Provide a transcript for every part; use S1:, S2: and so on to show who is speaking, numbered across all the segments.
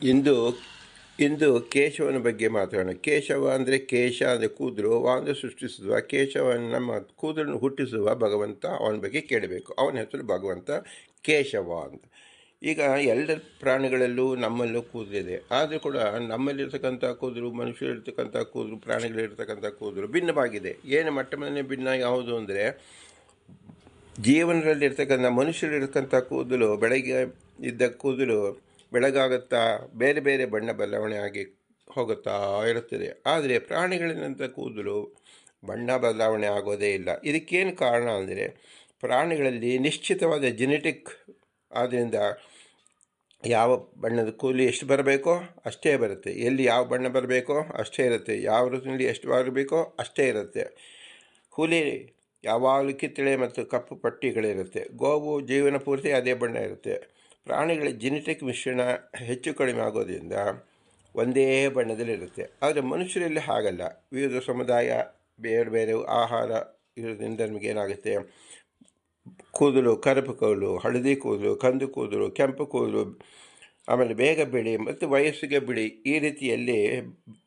S1: ಇಂದು ಇಂದು ಕೇಶವನ ಬಗ್ಗೆ ಮಾತಾಡೋಣ. ಕೇಶವ ಅಂದರೆ ಕೇಶ ಅಂದರೆ ಕೂದಲು ಅಂದರೆ ಸೃಷ್ಟಿಸುವ, ಕೇಶವನ ನಮ್ಮ ಕೂದಲನ್ನು ಹುಟ್ಟಿಸುವ ಭಗವಂತ ಅವನ ಬಗ್ಗೆ ಕೇಳಬೇಕು. ಅವನ ಹೆಸರು ಭಗವಂತ ಕೇಶವ ಅಂತ. ಈಗ ಎಲ್ಲ ಪ್ರಾಣಿಗಳಲ್ಲೂ ನಮ್ಮಲ್ಲೂ ಕೂದಲಿದೆ. ಆದರೂ ಕೂಡ ನಮ್ಮಲ್ಲಿರ್ತಕ್ಕಂಥ ಕೂದಲು, ಮನುಷ್ಯರಿರ್ತಕ್ಕಂಥ ಕೂದಲು, ಪ್ರಾಣಿಗಳಿರ್ತಕ್ಕಂಥ ಕೂದಲು ಭಿನ್ನವಾಗಿದೆ. ಏನು ಮಟ್ಟ ಮೇಲೆ ಭಿನ್ನ ಯಾವುದು ಅಂದರೆ, ಜೀವನದಲ್ಲಿರ್ತಕ್ಕಂಥ ಮನುಷ್ಯರಿರ್ತಕ್ಕಂಥ ಕೂದಲು, ಬೆಳಗ್ಗೆ ಇದ್ದ ಕೂದಲು ಬೆಳಗಾಗುತ್ತಾ ಬೇರೆ ಬೇರೆ ಬಣ್ಣ ಬದಲಾವಣೆ ಆಗಿ ಹೋಗುತ್ತಾ ಇರುತ್ತದೆ. ಆದರೆ ಪ್ರಾಣಿಗಳಿನಂಥ ಕೂದಲು ಬಣ್ಣ ಬದಲಾವಣೆ ಆಗೋದೇ ಇಲ್ಲ. ಇದಕ್ಕೇನು ಕಾರಣ ಅಂದರೆ ಪ್ರಾಣಿಗಳಲ್ಲಿ ನಿಶ್ಚಿತವಾದ ಜೆನೆಟಿಕ್ ಆದ್ದರಿಂದ ಯಾವ ಬಣ್ಣದ ಕೂಲಿ ಎಷ್ಟು ಬರಬೇಕೋ ಅಷ್ಟೇ ಬರುತ್ತೆ. ಎಲ್ಲಿ ಯಾವ ಬಣ್ಣ ಬರಬೇಕೋ ಅಷ್ಟೇ ಇರುತ್ತೆ. ಯಾವ ಋತುವಿನಲ್ಲಿ ಎಷ್ಟು ಬರಬೇಕೋ ಅಷ್ಟೇ ಇರುತ್ತೆ. ಹುಲಿ ಯಾವಾಗಲೂ ಕಿತ್ತಳೆ ಮತ್ತು ಕಪ್ಪು ಪಟ್ಟಿಗಳಿರುತ್ತೆ. ಗೋವು ಜೀವನ ಪೂರ್ತಿ ಅದೇ ಬಣ್ಣ ಇರುತ್ತೆ. ಪ್ರಾಣಿಗಳ ಜೆನೆಟಿಕ್ ಮಿಶ್ರಣ ಹೆಚ್ಚು ಕಡಿಮೆ ಆಗೋದ್ರಿಂದ ಒಂದೇ ಬಣ್ಣದಲ್ಲಿರುತ್ತೆ ಆದರೆ ಮನುಷ್ಯರಲ್ಲಿ ಹಾಗಲ್ಲ. ವಿವಿಧ ಸಮುದಾಯ, ಬೇರೆ ಬೇರೆ ಆಹಾರ ಇರೋದ್ರಿಂದ ನಮಗೇನಾಗುತ್ತೆ ಕೂದಲು, ಕರಪು ಕೂದಲು, ಹಳದಿ ಕೂದಲು, ಕಂದು ಕೂದಲು, ಕೆಂಪು ಕೂದಲು, ಆಮೇಲೆ ಬೇಗ ಬಿಳಿ ಮತ್ತು ವಯಸ್ಸಿಗೆ ಬಿಳಿ ಈ ರೀತಿಯಲ್ಲಿ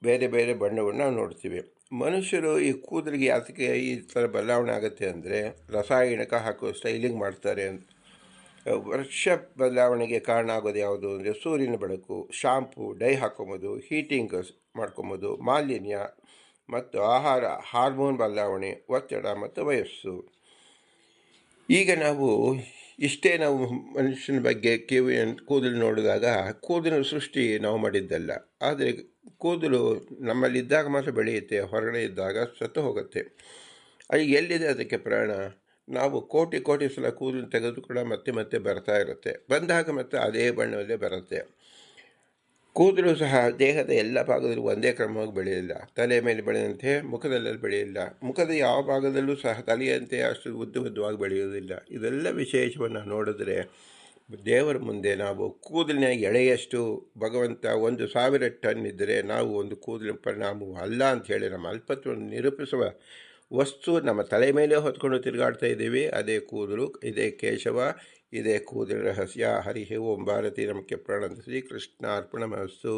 S1: ಬೇರೆ ಬೇರೆ ಬಣ್ಣವನ್ನು ನಾವು ನೋಡ್ತೀವಿ. ಮನುಷ್ಯರು ಈ ಕೂದಲಿಗೆ ಯಾತಕ್ಕೆ ಈ ಥರ ಬದಲಾವಣೆ ಆಗುತ್ತೆ ಅಂದರೆ ರಸಾಯನಿಕ ಹಾಕೋ ಸ್ಟೈಲಿಂಗ್ ಮಾಡ್ತಾರೆ ಅಂತ. ವರ್ಷ ಬದಲಾವಣೆಗೆ ಕಾರಣ ಆಗೋದು ಯಾವುದು ಅಂದರೆ ಸೂರ್ಯನ ಬೆಳಕು, ಶಾಂಪು, ಡೈ ಹಾಕೊಂಬೋದು ಹೀಟಿಂಗ್ ಮಾಡ್ಕೊಬೋದು ಮಾಲಿನ್ಯ ಮತ್ತು ಆಹಾರ, ಹಾರ್ಮೋನ್ ಬದಲಾವಣೆ, ಒತ್ತಡ ಮತ್ತು ವಯಸ್ಸು. ಈಗ ನಾವು ಇಷ್ಟೇ ನಾವು ಮನುಷ್ಯನ ಬಗ್ಗೆ ಕಿವಿ ಕೂದಲು ನೋಡಿದಾಗ ಕೂದಲು ಸೃಷ್ಟಿ ನಾವು ಮಾಡಿದ್ದಲ್ಲ. ಆದರೆ ಕೂದಲು ನಮ್ಮಲ್ಲಿದ್ದಾಗ ಮಾತ್ರ ಬೆಳೆಯುತ್ತೆ, ಹೊರಗಡೆ ಇದ್ದಾಗ ಸತ್ತು ಹೋಗುತ್ತೆ. ಅಲ್ಲಿ ಎಲ್ಲಿದೆ ಅದಕ್ಕೆ ಪ್ರಾಣ? ನಾವು ಕೋಟಿ ಕೋಟಿ ಸಲ ಕೂದಲು ತೆಗೆದು ಕೂಡ ಮತ್ತೆ ಮತ್ತೆ ಬರ್ತಾ ಇರುತ್ತೆ. ಬಂದಾಗ ಮತ್ತೆ ಅದೇ ಬಣ್ಣದಲ್ಲೇ ಬರುತ್ತೆ. ಕೂದಲು ಸಹ ದೇಹದ ಎಲ್ಲ ಭಾಗದಲ್ಲೂ ಒಂದೇ ಕ್ರಮವಾಗಿ ಬೆಳೆಯಿಲ್ಲ ತಲೆ ಮೇಲೆ ಬೆಳೆದಂತೆ ಮುಖದಲ್ಲೆಲ್ಲ ಬೆಳೆಯಿಲ್ಲ ಮುಖದ ಯಾವ ಭಾಗದಲ್ಲೂ ಸಹ ತಲೆಯಂತೆ ಅಷ್ಟು ಉದ್ದ ಉದ್ದವಾಗಿ ಬೆಳೆಯುವುದಿಲ್ಲ. ಇದೆಲ್ಲ ವಿಶೇಷವನ್ನು ನೋಡಿದ್ರೆ ದೇವರ ಮುಂದೆ ನಾವು ಕೂದಲಿನ ಎಳೆಯಷ್ಟು ಭಗವಂತ ಒಂದು ಸಾವಿರ ಟನ್ ಇದ್ದರೆ ನಾವು ಒಂದು ಕೂದಲಿನ ಪರಿಣಾಮವು ಅಲ್ಲ ಅಂತ ಹೇಳಿ ನಮ್ಮ ಅಲ್ಪತ್ವವನ್ನು ನಿರೂಪಿಸುವ ವಸ್ತು ನಮ್ಮ ತಲೆ ಮೇಲೆ ಹೊತ್ಕೊಂಡು ತಿರುಗಾಡ್ತಾ ಇದ್ದೀವಿ. ಅದೇ ಕೂದಲು, ಇದೇ ಕೇಶವ, ಇದೇ ಕೂದಲು ರಹಸ್ಯ. ಹರಿ ಓಂ ಭಾರತಿ. ನಮಗೆ ಪ್ರಾಣ ಶ್ರೀ ಕೃಷ್ಣ ಅರ್ಪಣ ಮಹಸ್ಸು